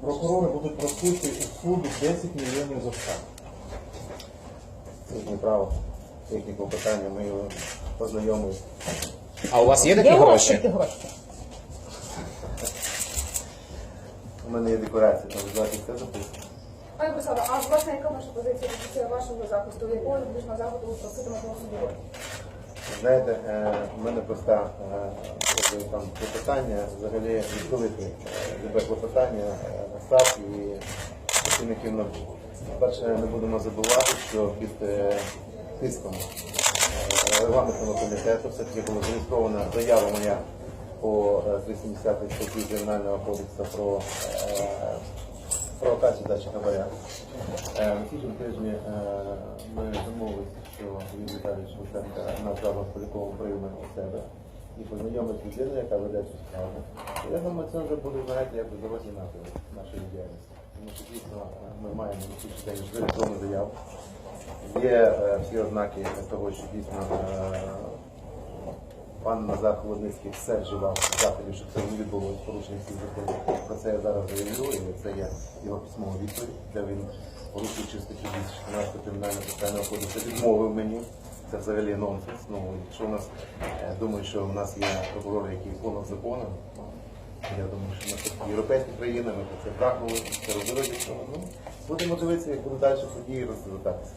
Прокурори будуть просити у суду 10 мільйонів за штраф. Їхнє право, їхні клопотання, ми його познайомили. А у вас є такі Є у вас гроші? такі гроші? У мене є декларація, там звати все записано. Пане Бориславе, а власне яка ваша позиція після вашого захисту? Якого юридичного заходу ви проситимете суді? Знаєте, е, у мене проста е, якби там клопотання, взагалі відхилити е, любе клопотання е, САП і працівників НАБУ. Перше, не будемо забувати, що під е, тиском е, регламентного комітету все-таки була зареєстрована заява моя по е, 370 статті Кримінального кодексу про е, провокацію дачі хабаря. Е, На цьому тижні е, ми домовилися, що Юрій Віталійович Луценка направив Полякову прийме у себе і познайомить людину, яка веде цю справу. Я думаю, це вже буде знаєте, як дорожній напрямок нашої ми маємо цій заяву. Є е, всі ознаки того, що дійсно е, пан Назар Холодницький все вживав заходів, щоб це не відбулося порушення всіх законів. Про це я зараз заявлю, і це є його письмова відповідь, де він, порушуючи статтю 214 кримінального процесуального кодексу, відмовив мені. Це взагалі нонсенс. Ну, якщо у нас е, думаю, що у нас є прокурори, які понад законом, я думаю, що ми такі європейські країни, ми про це прагнули, це робили. Ну, будемо дивитися, як будуть далі події розвиватися.